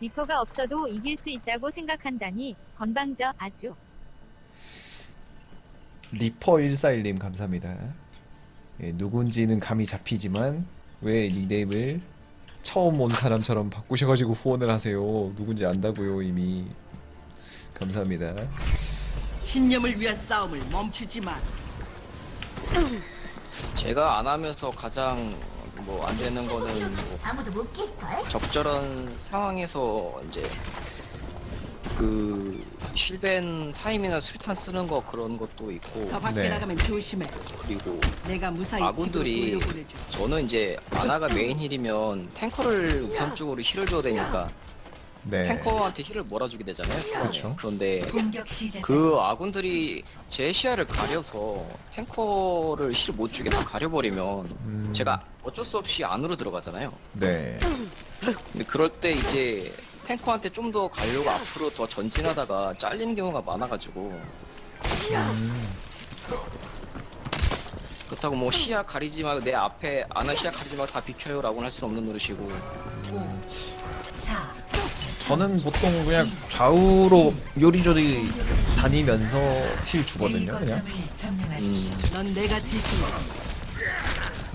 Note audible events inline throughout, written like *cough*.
리퍼가 없어도 이길 수 있다고 생각한다니 건방져 아주. 리퍼 141님 감사합니다. 예, 누군지는 감이 잡히지만 왜 닉네임을 처음 온 사람처럼 바꾸셔가지고 후원을 하세요. 누군지 안다고요 이미. 감사합니다. 신념을 위한 싸움을 멈추지 마. 제가 안 하면서 가장 뭐 안 되는 거는 뭐 아무도 못 깰걸? 적절한 상황에서 이제 그 실벤 타임이나 수류탄 쓰는 거 그런 것도 있고 더 밖에 네. 나가면 조심해. 그리고 내가 무사히 아군들이 집으로. 저는 이제 아나가 메인 힐이면 탱커를 우선적으로 힐을 줘야 되니까 네. 탱커한테 힐을 몰아주게 되잖아요. 그렇죠. 그런데 공격 시작. 그 아군들이 제 시야를 가려서 탱커를 힐 못 주게 다 가려버리면 음, 제가 어쩔 수 없이 안으로 들어가잖아요. 네. 근데 그럴 때 이제 탱커한테 좀 더 가려고 앞으로 더 전진하다가 잘리는 경우가 많아가지고 음, 그렇다고 뭐 시야 가리지 말고 내 앞에 아나 시야 가리지 말고 다 비켜요라고는 할 수는 없는 노릇이고 4, 저는 보통 그냥 좌우로 요리조리 다니면서 힐 주거든요. 그냥. 음, 넌 내가 지킨다.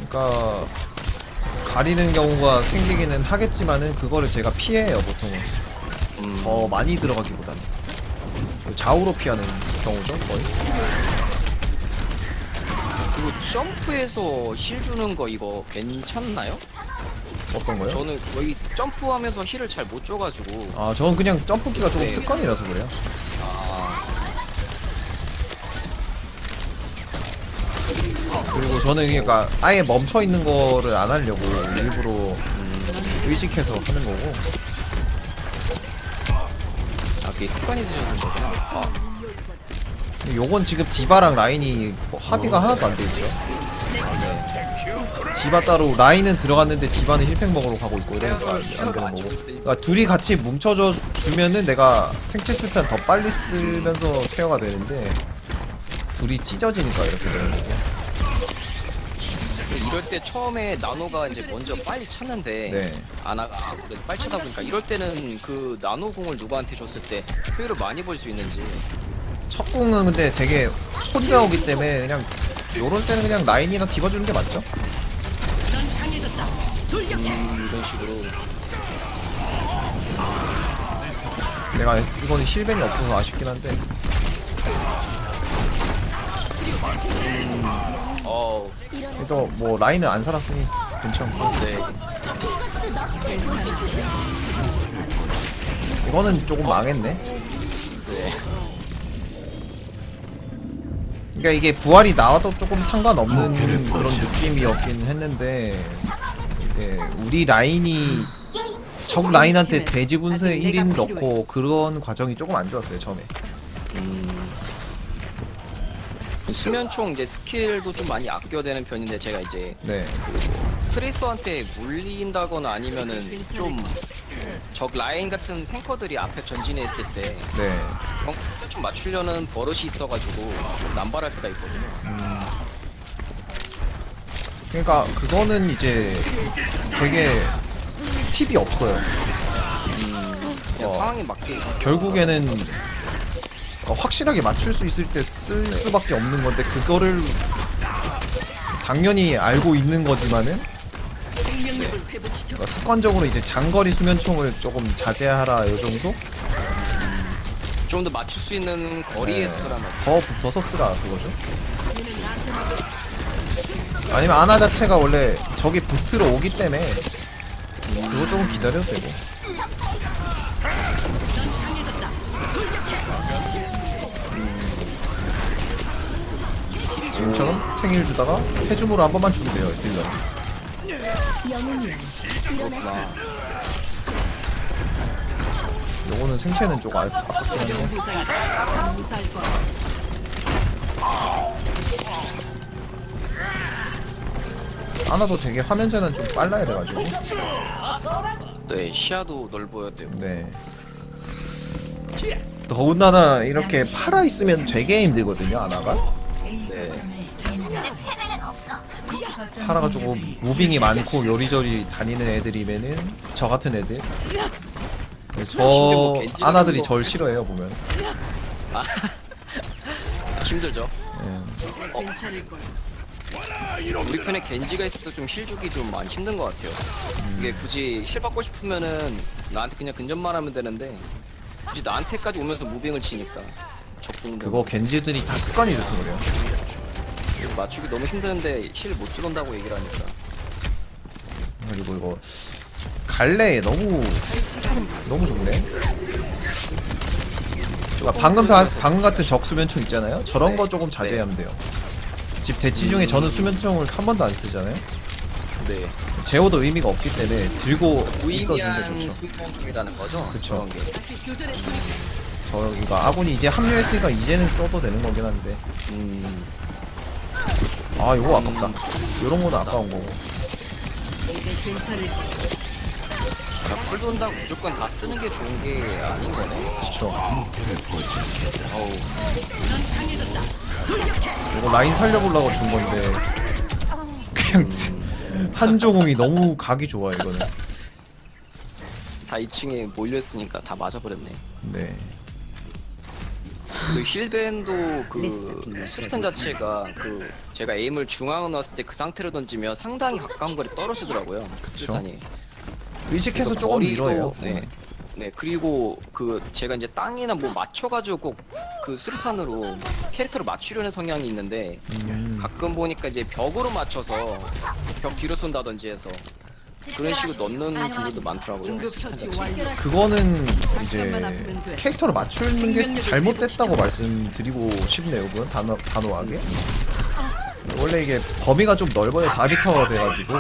그러니까 가리는 경우가 생기기는 하겠지만은 그거를 제가 피해요 보통은. 음, 더 많이 들어가기보다는 좌우로 피하는 경우죠 거의. 그리고 점프해서 힐 주는 거 이거 괜찮나요? 어떤 거요? 저는 거의 점프하면서 힐을 잘 못 줘가지고 아 저는 그냥 점프기가 조금 네. 습관이라서 그래요. 아, 그리고 저는 그러니까 아예 멈춰 있는 거를 안 하려고 일부러 음, 의식해서 하는 거고. 아 그게 습관이 되셨는 거구나. 아, 요건 지금 디바랑 라인이 뭐 합의가 하나도 안 돼 있죠. 디바 따로 라인은 들어갔는데 디바는 힐팩 먹으러 가고 있고 이러니까 안 되는 거고. 그러니까 둘이 같이 뭉쳐져 주면은 내가 생체 수탄 더 빨리 쓰면서 케어가 되는데 둘이 찢어지니까 이렇게 되는 거고. 이럴 때 처음에 나노가 이제 먼저 빨리 찼는데 네. 아나가 그래도 빨리 차다 보니까 이럴 때는 그 나노 공을 누구한테 줬을 때 효율을 많이 볼 수 있는지 첫 공은 근데 되게 혼자 오기 때문에 그냥 요럴 때는 그냥 라인이나 디바 주는 게 맞죠? 음, 이런 식으로 내가 이거는 힐벤이 없어서 아쉽긴 한데 어 그래도 뭐 라인은 안 살았으니 괜찮고 네. 이거는 조금 망했네. 그러니까 이게 부활이 나와도 조금 상관없는 그런 느낌이었긴 했는데 이게 우리 라인이 적 라인한테 돼지 분수에 1인 넣고 그런 과정이 조금 안 좋았어요 처음에. 음, 수면총 이제 스킬도 좀 많이 아껴야 되는 편인데 제가 이제 네. 트레이서한테 물린다거나 아니면은 좀 적 라인 같은 탱커들이 앞에 전진해 있을 때 네. 그런 거좀 맞추려는 버릇이 있어가지고 좀 남발할 때가 있거든요. 그러니까 그거는 이제 되게 팁이 없어요. 그냥 어. 상황에 맞게 결국에는 어, 확실하게 맞출 수 있을 때 쓸 수밖에 없는 건데 그거를 당연히 알고 있는 거지만은. 그러니까 습관적으로 이제 장거리 수면총을 조금 자제하라 요 정도? 좀 더 맞출 수 있는 거리에서 네. 쓰라면 더 붙어서 쓰라 그거죠. 아니면 아나 자체가 원래 저기 붙으러 오기 때문에 그거 조금 기다려도 되고. 지금처럼 탱일 주다가 해줌으로 한 번만 주면 돼요, 딜러. 그렇구나. 요거는 생체는 조금 아- 아깝긴 한데. 아나도 되게 화면 재는 좀 빨라야 돼가지고. 네 시야도 넓어야 되고 네. 더군다나 이렇게 팔아 있으면 되게 힘들거든요, 아나가. 네. 조금 무빙이 많고 요리저리 다니는 애들이면은 저 같은 애들 저뭐 아나들이 좀절 싫어해요 보면. 힘들죠. 예. 거야. 우리 편에 겐지가 있어도 좀 힐 주기 좀 많이 힘든 것 같아요. 이게 굳이 힐 받고 싶으면은 나한테 그냥 근접만 하면 되는데 굳이 나한테까지 오면서 무빙을 치니까 적중도 그거 겐지들이 다 습관이 돼서 그래요. 맞추기 너무 힘드는데 힐못 들어온다고 얘기를 하니까 그리고 이거 갈래 너무 너무 좋네. 아, 방금 바- 방금 같은 적 수면총 있잖아요. 저런 네. 거 조금 자제하면 돼요. 집 대치 중에 저는 수면총을 한 번도 안 쓰잖아요. 네 제어도 의미가 없기 때문에 들고 있어주는 게 무의미한 좋죠. 후이이라는 거죠. 그쵸. 그런 게. 저희가 아군이 이제 합류했으니까 이제는 써도 되는 거긴 한데 음, 아 이거 아깝다. 요런 거는 아까운 거고. 자, 풀 돈다고 무조건 다 쓰는 게 좋은 게 아닌 거네. 그쵸. 어우, 이거 라인 살려보려고 준 건데 그냥 *laughs* 한조공이 너무 각이 좋아 이거는. 다 2층에 몰려있으니까 다 맞아버렸네. 네. 그 힐밴도 그 수류탄 자체가 그 제가 에임을 중앙에 넣었을 때 그 상태로 던지면 상당히 가까운 거리 떨어지더라고요. 수류탄이. 의식해서 그래서 조금 거리도- 밀어요. 네. 네 그리고 그 제가 이제 땅이나 뭐 맞춰가지고 꼭 그 수류탄으로 캐릭터를 맞추려는 성향이 있는데 음. 가끔 보니까 이제 벽으로 맞춰서 벽 뒤로 쏜다든지 해서 그런 식으로 넣는 분들도 많더라고요. 완료. 그거는 이제 캐릭터를 맞추는 게 잘못됐다고 말씀드리고 싶네요. 그건 단호, 단호하게. 원래 이게 범위가 좀 넓어요. 4비터 돼가지고.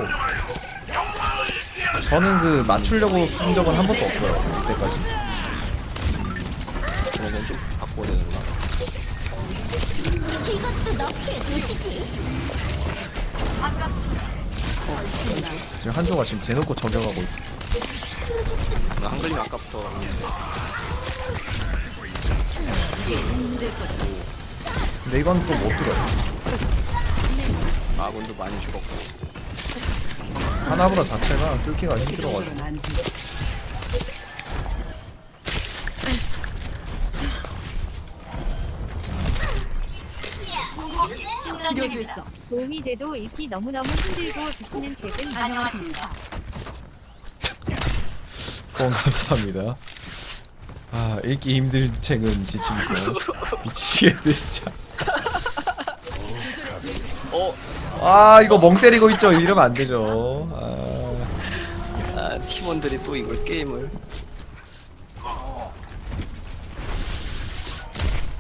저는 그 맞추려고 쓴 적은 한 번도 없어요. 이때까지. 지금 한조가 지금 대놓고 저격하고 있어. 나 한글님 아까부터 근데 이건 또 못 들어요. 아군도 많이 죽었고 하나브라 자체가 뚫기가 힘들어가지고. 돼. 치료됐어. 도움이 돼도 읽기 너무너무 힘들고 지치는 책은 안녕하십니까. 후원 감사합니다. 아 읽기 힘든 책은 지침서 미치겠네 진짜. 어? 아 이거 멍 때리고 있죠. 이러면 안 되죠. 아, 아, 팀원들이 또 이걸 게임을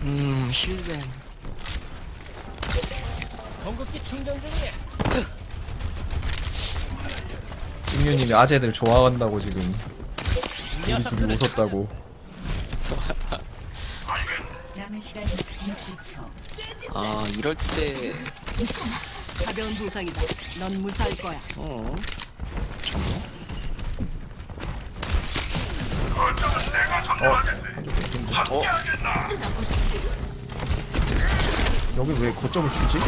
음 힐벤 직류님이 아재들 좋아한다고 지금 우리 둘이 웃었다고. 남은 시간 60초. 아 이럴 때 가벼운 부상이다. 넌 무사할 거야. 어? 어? 여기 왜 거점을 주지?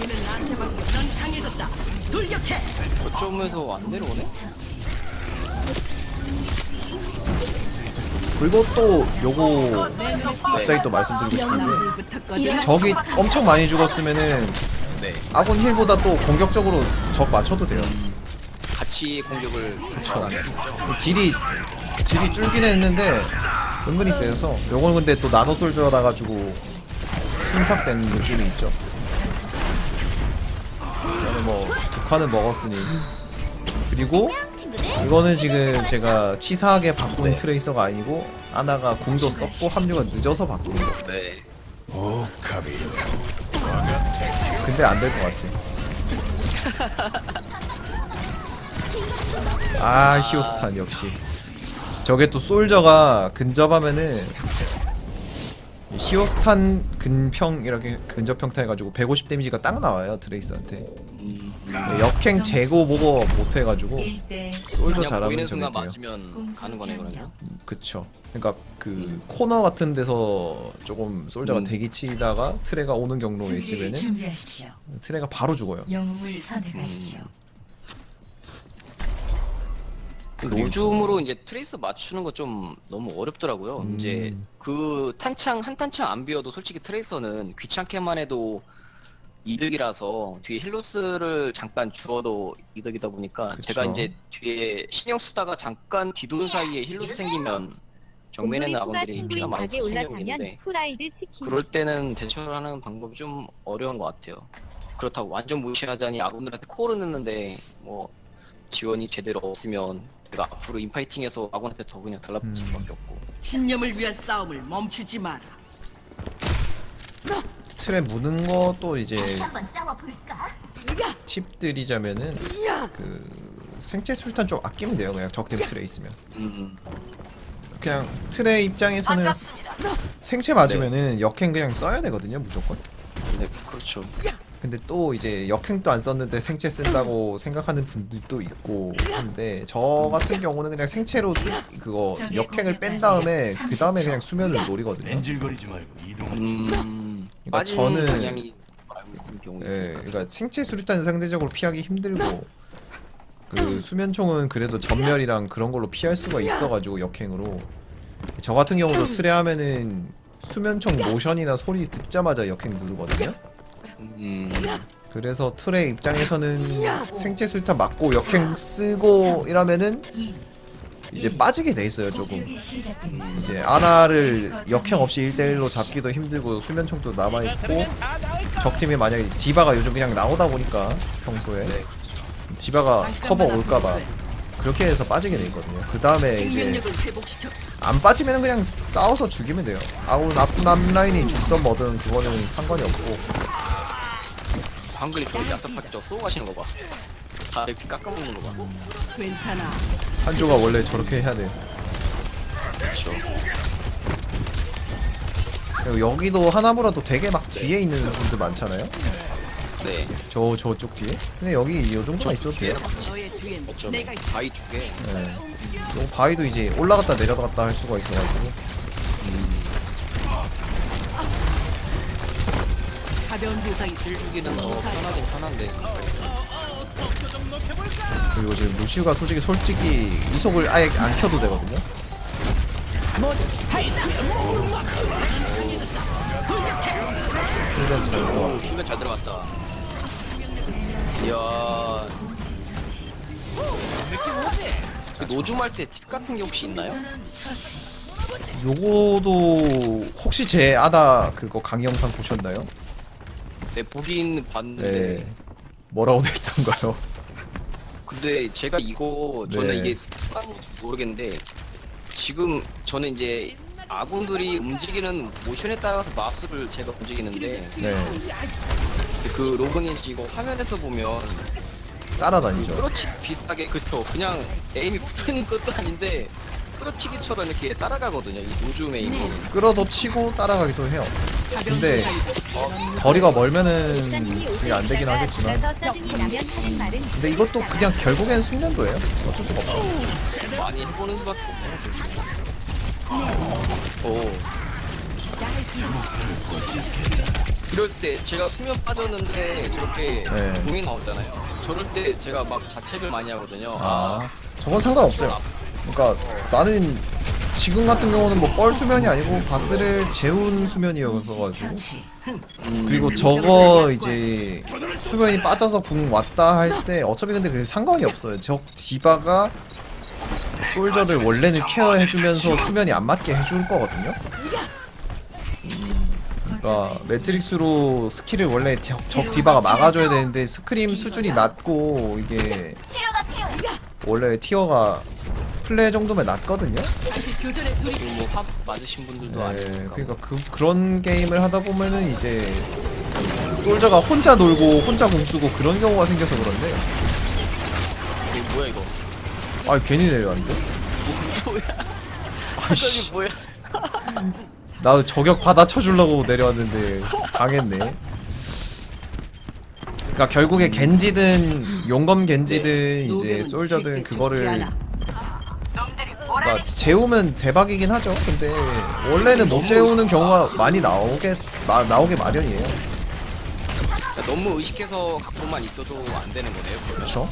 얘는 나한테 맡겨. 넌 강해졌다. 돌격해. 어쩌면서 안 내려오네? 그리고 또 요거 갑자기 또 말씀드리고 싶은데. 적이 엄청 많이 죽었으면은 네 아군 힐보다 또 공격적으로 적 맞춰도 돼요. 같이 공격을 잘하는 딜이 딜이 줄긴 했는데 은근히 세서 요건 근데 또 나노 솔저라 가지고 순삭된 느낌이 있죠. 뭐 두 칸을 먹었으니 그리고 이거는 지금 제가 치사하게 바꾼 네. 트레이서가 아니고 아나가 궁도 썼고 합류가 늦어서 바꾼 거. 네 근데 안 될 것 같아. 아 히오스탄 역시. 저게 또 솔저가 근접하면은 히오스탄 근평 이렇게 근접 평타 해가지고 150 데미지가 딱 나와요 드레이스한테. 음, 역행 재고 보고 못 해가지고 1대 솔저 그냥 잘하면 보이는 저게 순간 돼요. 맞으면 가는 거네 그러면 그쵸. 그러니까 그 코너 같은 데서 조금 솔저가 음. 대기 치다가 트레가 오는 경로에 있으면은 준비하십시오. 트레가 바로 죽어요. 영웅을 선택하십시오. 노즘으로 이제 트레이서 맞추는 거 좀 너무 어렵더라고요. 음. 이제 그 탄창 한 탄창 안 비워도 솔직히 트레이서는 귀찮게만 해도 이득이라서 뒤에 힐로스를 잠깐 주어도 이득이다 보니까 그쵸. 제가 이제 뒤에 신경 쓰다가 잠깐 뒤도는 사이에 힐로스 생기면 정면에 아군들이 피가 친구인 많이 가게 올라타면 치킨. 그럴 때는 대처를 하는 방법이 좀 어려운 것 같아요. 그렇다고 완전 무시하자니 아군들한테 코를 넣는데 뭐 지원이 제대로 없으면 내가 앞으로 인파이팅에서 아군한테 더 그냥 달라붙을 음. 수밖에 없고 신념을 위한 싸움을 멈추지 마라. 틀에 무는 것도 이제 다시 한번 싸워볼까? 팁들이자면은 그 생체 술탄 좀 아끼면 돼요. 그냥 적팀 틀에 있으면. 음, 그냥 틀의 입장에서는 생체 맞으면은 역행 그냥 써야 되거든요, 무조건. 네 그렇죠. 근데 또 이제 역행도 안 썼는데 생체 쓴다고 생각하는 분들도 있고 한데 저 같은 경우는 그냥 생체로 수, 그거 역행을 뺀 다음에 그 다음에 그냥 수면을 노리거든요. 뺀질거리지 말고 이동하자. 음, 그러니까 저는- 방향이 알고 있는 경우 예, 그러니까 생체 수류탄은 상대적으로 피하기 힘들고 그 수면총은 그래도 전멸이랑 그런 걸로 피할 수가 있어가지고 역행으로 저 같은 경우도 트레 하면은 수면총 모션이나 소리 듣자마자 역행 누르거든요. 음, 그래서 틀의 입장에서는 생체 수류탄 맞고 역행 쓰고 이러면은 이제 빠지게 돼 있어요 조금. 시작됩니다. 이제 아나를 역행 없이 1대1로 잡기도 힘들고 수면총도 남아있고 적팀이 만약에 디바가 요즘 그냥 나오다 보니까 평소에 디바가 커버 올까봐 그렇게 해서 빠지게 돼 있거든요. 그 다음에 이제 안 빠지면 그냥 싸워서 죽이면 돼요. 아군 앞 앞라인이 죽던 뭐든 그거는 상관이 없고 방금 저기 야sap하죠 쏘고 가시는 거 봐. 다리 피 깎아먹는 거 봐. 괜찮아. 한조가 원래 저렇게 해야 돼 그렇죠. 그리고 여기도 하나무라도 되게 막 뒤에 있는 분들 많잖아요 네. 저 저쪽 뒤에 근데 여기 이 정도만 있어도 돼요 너의 뒤엔 어쩌면 내가 있어. 바위 두 개. 네. 요 바위도 이제 올라갔다 내려갔다 할 수가 있어가지고 가벼운 부상이 들 여기는 더 편하긴 편한데. 그리고 지금 루시우가 솔직히 솔직히 이속을 아예 안 켜도 되거든요. 일단 잘 들어가. 오, 힐맨 잘 들어갔다. 이야. 그 노즘 할때 팁 같은 게 혹시 있나요? 요거도 혹시 제 아다 그거 강의 영상 보셨나요? 네, 보긴 봤는데. 네. 뭐라고 돼 있던가요? 근데 제가 이거 저는 네. 이게 습관인지 모르겠는데 지금 저는 이제 아군들이 움직이는 모션에 따라서 마우스를 제가 움직이는데 네. 그 로그인지 이거 화면에서 보면 따라다니죠. 끌어치 비슷하게 그쵸 그냥 에임이 붙어있는 것도 아닌데 끌어치기처럼 이렇게 따라가거든요 이 요즘 에임이 끌어도 치고 따라가기도 해요. 근데 거리가 멀면은 그게 안 되긴 하겠지만 근데 이것도 그냥 결국엔 숙련도예요. 어쩔 수가 없어. 많이 해보는 수밖에 없네요 오 이럴 때 제가 수면 빠졌는데 저렇게 네. 공이 나오잖아요 저럴 때 제가 막 자책을 많이 하거든요 아, 저건 상관없어요. 그러니까 나는 지금 같은 경우는 뭐 뻘 수면이 아니고 바스를 재운 수면이어서가지고 그리고 저거 이제 수면이 빠져서 궁 왔다 할 때 어차피 근데 그게 상관이 없어요. 적 디바가 솔저들 원래는 케어해주면서 수면이 안 맞게 해줄 거거든요. 그러니까 매트릭스로 스킬을 원래 적, 적 디바가 막아줘야 되는데 스크림 수준이 낮고 이게 원래 티어가 플레이 정도면. 그리고 뭐합 맞으신 분들도 네, 아니니까. 그러니까 그 그런 게임을 하다 보면은 이제 솔저가 혼자 놀고 혼자 공 쓰고 그런 경우가 생겨서 그런데. 이게 뭐야 이거? 아 괜히 내려왔는데? *laughs* 뭐야? 아이씨. 뭐야? 나도 저격 받아쳐 주려고 내려왔는데 당했네. 그러니까 결국에 겐지든 용검 겐지든 이제 솔저든 그거를 그러니까 재우면 대박이긴 하죠. 근데 원래는 못 재우는 경우가 많이 나오게 나, 나오게 마련이에요. 그러니까 너무 의식해서 갖고만 있어도 안 되는 거네요 그렇죠?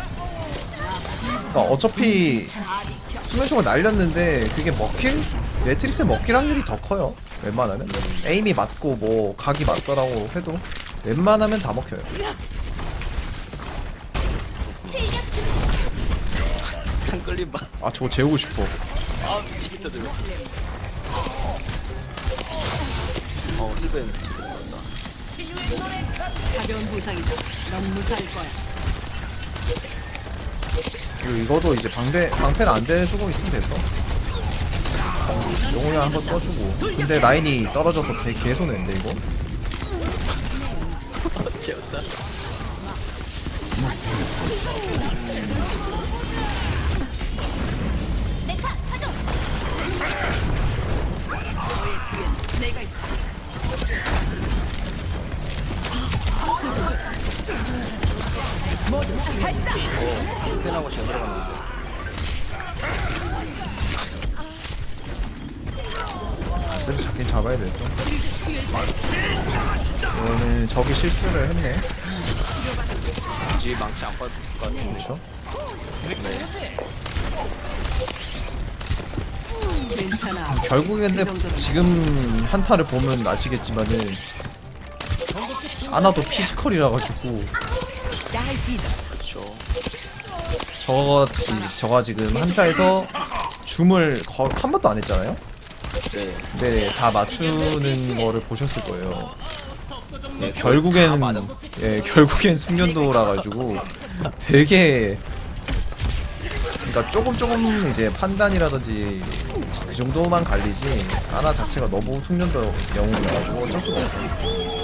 그러니까 어차피 수면총을 날렸는데 그게 먹힐 매트릭스 먹힐 확률이 더 커요. 웬만하면 에임이 맞고 뭐 각이 맞더라고 해도 웬만하면 다 먹혀요. 한 끌림 봐. 아 저거 재우고 싶어. 아 미치겠다 저거. 어 힐벤. 가벼운 부상이다. 넌 무사할 거야. 그리고 이거도 이제 방패 방패를 안 대주고 있으면 됐어. 용을 한번 써주고. 근데 라인이 떨어져서 되게 개손해인데 이거. *laughs* 재웠다. 하고 잘 들어갔는데. 쌤 잡긴 잡아야 돼서. 오늘 저기 실수를 했네. 굳이 망치 안 빠졌을 것 같은데. 그렇죠? 괜찮아. 결국엔 근데 지금 한타를 보면 아시겠지만은 아나도 피지컬이라 가지고. 저거지 저가 지금 한타에서 줌을 거, 한 번도 안 했잖아요. 네. 근데 다 맞추는 거를 보셨을 거예요. 네 결국엔 예 결국엔 숙련도라 가지고 되게 그러니까 조금 조금 이제 판단이라든지 그 정도만 갈리지 아나 자체가 너무 숙련도 영웅이라 가지고 어쩔 수가 없어요.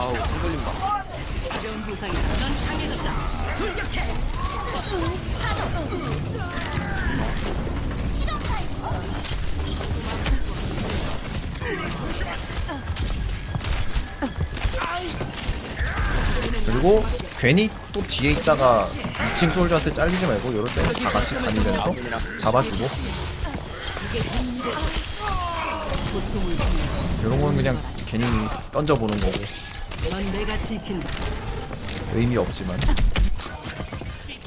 아우 강해졌다. 그리고 괜히 또 뒤에 있다가 2층 솔저한테 잘리지 말고 이럴 때는 다 같이 다니면서 잡아주고 이런 건 그냥 괜히 던져보는 거고 넌 내가 지킨다. 의미 없지만.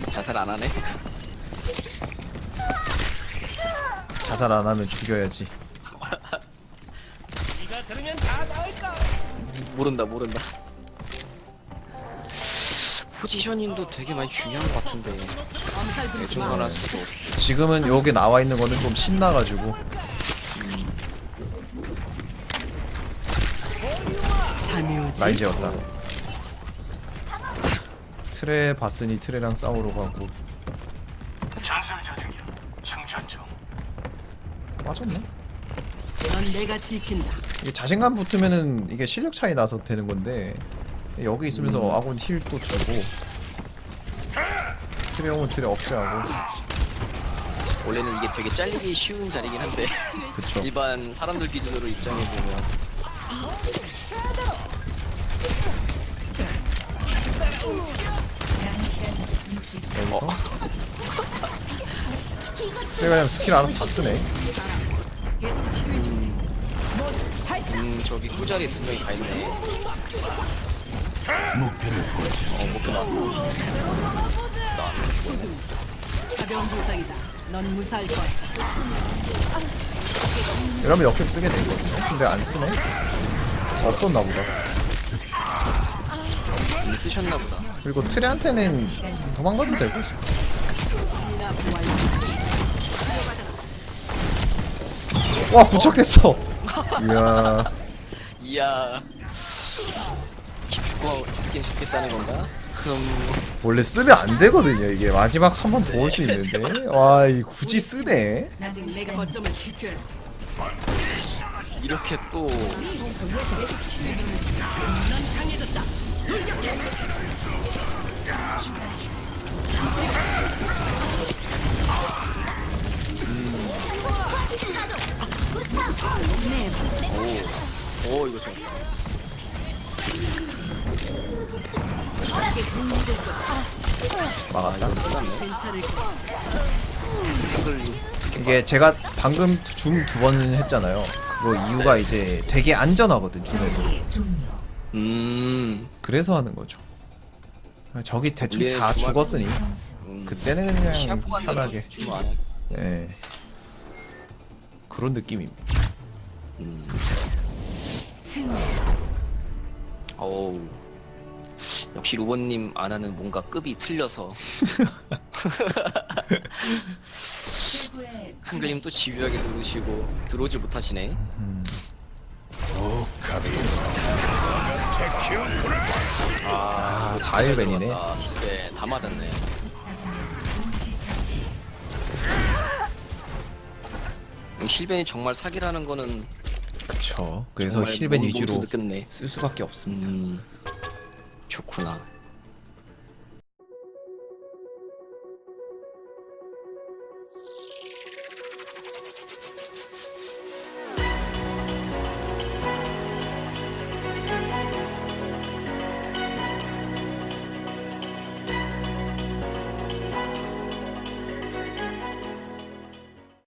자살 안 하네. 자살 안 하면 죽여야지. 모른다 모른다. 포지셔닝도 되게 많이 중요한 것 같은데. 엄살 부리지 지금은 여기 나와 있는 거는 좀 신나가지고 라인 재웠다. 트레 봤으니 트레랑 싸우러 가고. 전술저중이야. 충전 중. 빠졌네? 넌 내가 지킨다. 이게 자신감 붙으면은 이게 실력 차이 나서 되는 건데 여기 있으면서 아군 힐또 주고 트레 오면 트레 억제하고. 원래는 이게 되게 잘리기 쉬운 자리긴 한데. 그쵸. *laughs* 일반 사람들 기준으로 입장해 보면 트레가 그냥 스킬 알아서 다 쓰네. 음 저기 후자리 두 명이 가 있네. 목표를 보지. 어 목표 나왔다. 가벼운 부상이다. 넌 무사할 거야. 이러면 역행 쓰게 되거든요 근데 안 쓰네 없었나 보다 이미 쓰셨나 보다. 그리고 트레한테는 도망가도 되고 와 부착됐어 이야 이야. 잡겠다는 건가? 흠. 원래 쓰면 안 되거든요 이게 마지막 한 번 더 올 수 있는데 와 이 굳이 쓰네 거점을. 이렇게 또 오, 오 이거 좋다. 막았다. 흔들리. 이게 제가 방금 줌 두 번 했잖아요 그거 이유가 이제 되게 안전하거든 줌에도 음, 그래서 하는 거죠. 적이 대충 우리의 다 주말- 죽었으니 음. 그때는 그냥 편하게. 하게. 예. 그런 느낌입니다. 음. 어우. 역시 로봇님 안 하는 뭔가 급이 틀려서 한글님 또 집요하게 누르시고 들어오질 못하시네. 음. 아, 다일벤이네. 아, 네, 다 맞았네. 힐벤이 정말 사기라는 거는 그쵸. 그래서 정말 힐벤 몸- 위주로 몸소 느꼈네. 쓸 수밖에 없습니다. 음, 좋구나.